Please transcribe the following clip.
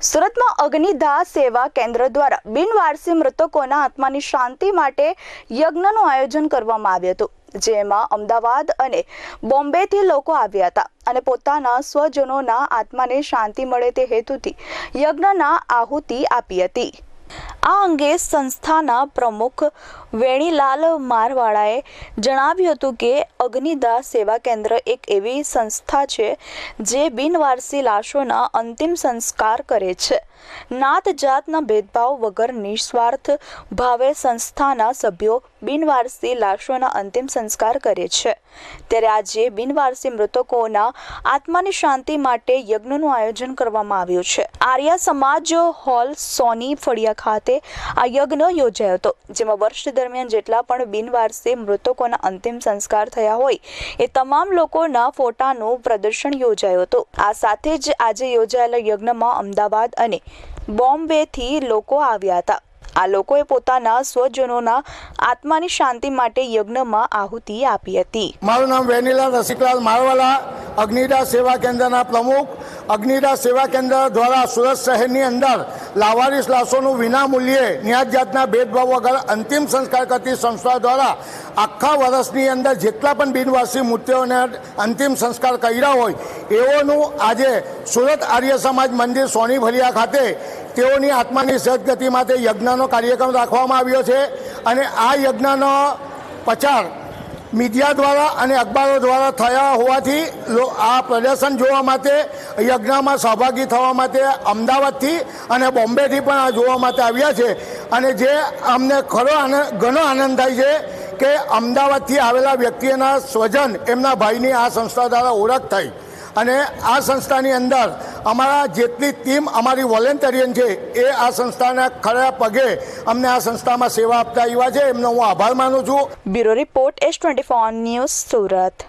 સુરતમાં અગ્નિદાહ સેવા કેન્દ્ર દ્વારા બિનવારસી મૃતકોના આત્માની શાંતિ માટે યજ્ઞનું આયોજન કરવામાં આવ્યું હતું, જેમાં અમદાવાદ અને બોમ્બેથી લોકો આવ્યા હતા અને પોતાના સ્વજનોના આત્માને શાંતિ મળે તે હેતુથી યજ્ઞના આહુતિ આપી હતી. આ અંગે સંસ્થાના પ્રમુખ વેણીલાલ મારવાળાએ જણાવ્યું હતું કે અગ્નિદાહ સેવા કેન્દ્ર એક એવી સંસ્થા છે જે બિનવારસી લાશોના અંતિમ સંસ્કાર કરે છે. નાત જાતના ભેદભાવ વગર નિસ્વાર્થ ભાવે સંસ્થાના સભ્યો બિનવારસી લાશોના અંતિમ સંસ્કાર કરે છે. ત્યારે આજે બિનવારસી મૃતકોના આત્માની શાંતિ માટે યજ્ઞનું આયોજન કરવામાં આવ્યું છે. આર્ય સમાજ હોલ સોની ફળિયા ખાતે આ યજ્ઞ યોજાયો હતો, જેમાં વર્ષ દરમિયાન જેટલા પણ બિનવારસે મૃતકોના અંતિમ સંસ્કાર થયા હોય, એ તમામ લોકોના ફોટાનું પ્રદર્શન યોજાયું હતું. આ સાથે જ આજે યોજાયેલા યજ્ઞમાં અમદાવાદ અને બોમ્બેથી લોકો આવ્યા હતા. આ લોકોએ પોતાના સ્વજનોના આત્માની શાંતિ માટે યજ્ઞમાં આહુતિ આપી હતી. મારું નામ વેનીલાલ રસિકલાલ મારવાલા અગ્નિદા સેવા કેન્દ્રના પ્રમુખ. અગ્નિદા સેવા કેન્દ્ર દ્વારા સુરત શહેરની અંદર લાવારીસ લાશોનું વિનામૂલ્યે ન્યાજ જાતના ભેદભાવ વગર અંતિમ સંસ્કાર કરતી સંસ્થા દ્વારા આખા વર્ષની અંદર જેટલા પણ બિનવાસી મૂર્તિઓને અંતિમ સંસ્કાર કર્યા હોય, એઓનું આજે સુરત આર્ય સમાજ મંદિર સોની ભલિયા ખાતે તેઓની આત્માની સદગતિ માટે યજ્ઞનો કાર્યક્રમ રાખવામાં આવ્યો છે. અને આ યજ્ઞનો પ્રચાર મીડિયા દ્વારા અને અખબારો દ્વારા થયા હોવાથી આ પ્રદર્શન જોવા માટે, યજ્ઞમાં સહભાગી થવા માટે અમદાવાદથી અને બોમ્બેથી પણ આ જોવા માટે આવ્યા છે. અને જે અમને ખરો આનંદ ઘણો આનંદ થાય છે કે અમદાવાદથી આવેલા વ્યક્તિના સ્વજન એમના ભાઈની આ સંસ્થા દ્વારા ઓળખ થઈ. અને આ સંસ્થાની અંદર અમારા જેટલી ટીમ અમારી વોલેન્ટરિયન છે, એ આ સંસ્થાના ખરા પગે અમને આ સંસ્થામાં સેવા આપતા આવ્યા છે. એમનો હું આભાર માનું છું. Bureau report S twenty news Surat.